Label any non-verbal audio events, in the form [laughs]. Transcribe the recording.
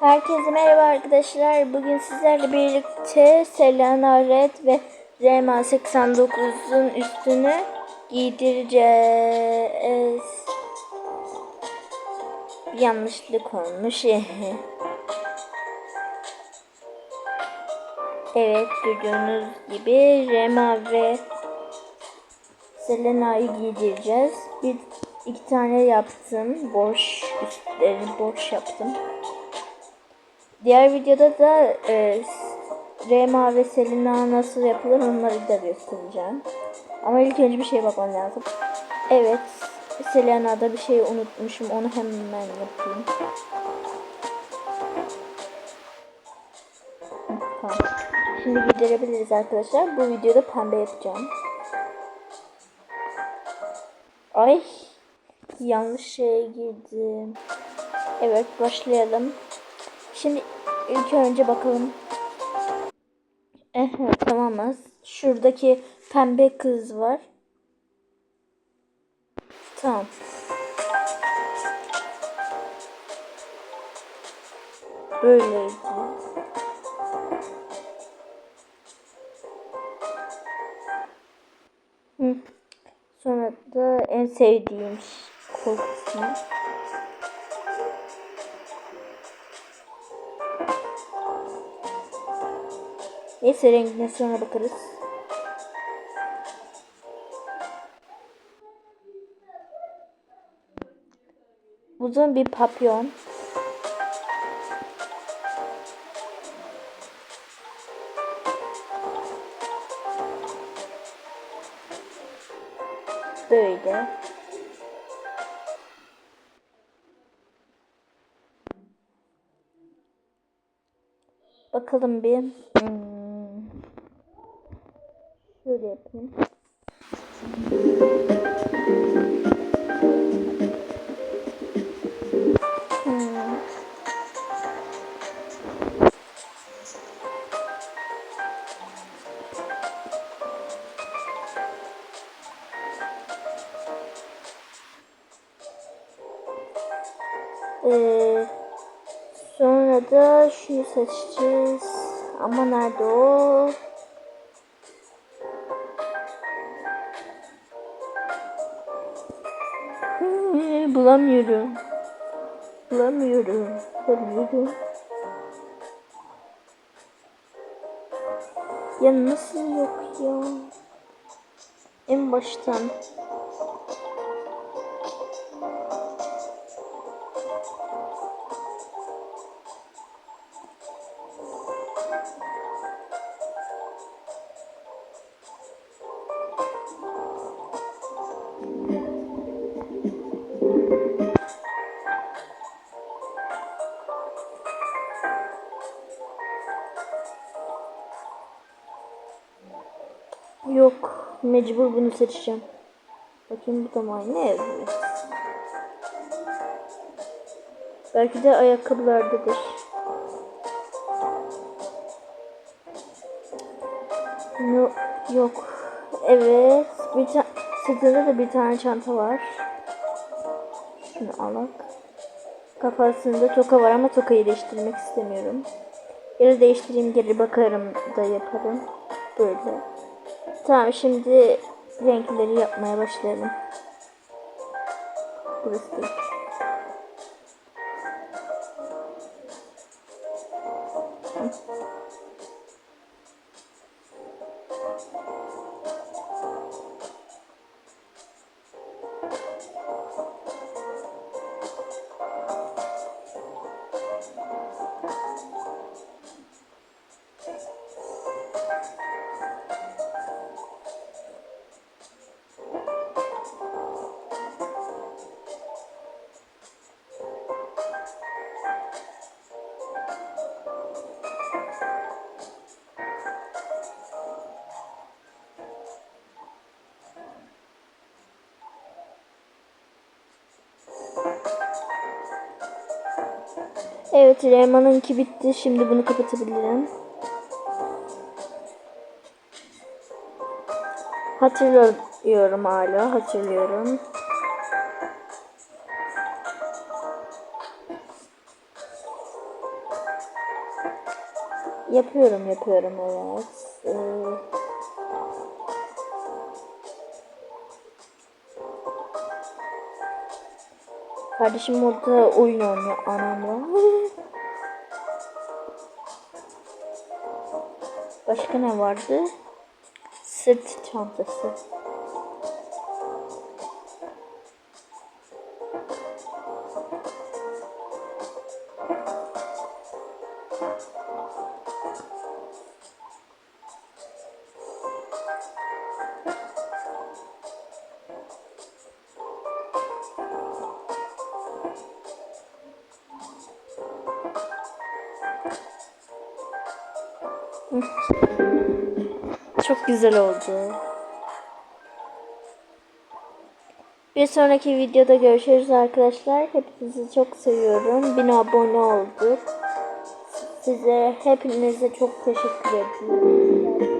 Herkese merhaba arkadaşlar. Bugün sizlerle birlikte Selena Red ve Rema 89'un üstünü giydireceğiz. Bir yanlışlık olmuş. [laughs] evet gördüğünüz gibi Rema ve Selena'yı giydireceğiz. Bir iki tane yaptım. Boş üstlerini boş yaptım. Diğer videoda da e, Rema ve Selena nasıl yapılır onları da göstereceğim. Ama ilk önce bir şeye bakmam lazım. Evet, Selena'da bir şey unutmuşum. Onu hemen yapayım. Şimdi giderebiliriz arkadaşlar. Bu videoda pembe yapacağım. Ay, yanlış şeye girdim. Evet, başlayalım. Şimdi ilk önce bakalım. Evet tamamız. Şuradaki pembe kız var. Tamam. Böyleydi. Hı. Sonra da en sevdiğim kol Neyse rengine sonra bakarız. Uzun bir papyon. Böyle. Bakalım bir. Hmm. Şöyle yapayım. Ee, sonra da şunu seçeceğiz. Ama nerede o? Hmm, Bulamıyorum. Bulamıyorum. Bulamıyorum. Ya nasıl yok ya? En baştan. Yok. Mecbur bunu seçeceğim. Bakayım bu da ne yazıyor? Belki de ayakkabılardadır. No, yok. Evet. Bir ta sırtında da bir tane çanta var. Şunu alak. Kafasında toka var ama tokayı değiştirmek istemiyorum. Yeri değiştireyim geri bakarım da yaparım. Böyle. Tamam şimdi renkleri yapmaya başlayalım. Burası değil. Evet Reyman'ınki bitti. Şimdi bunu kapatabilirim. Hatırlıyorum hala. Hatırlıyorum. yapıyorum yapıyorum evet. Ee, kardeşim orada oyun oynuyor anamla. Başka ne vardı? Sırt çantası. Çok güzel oldu. Bir sonraki videoda görüşürüz arkadaşlar. Hepinizi çok seviyorum. 1000 abone olduk. Size hepinize çok teşekkür ederim.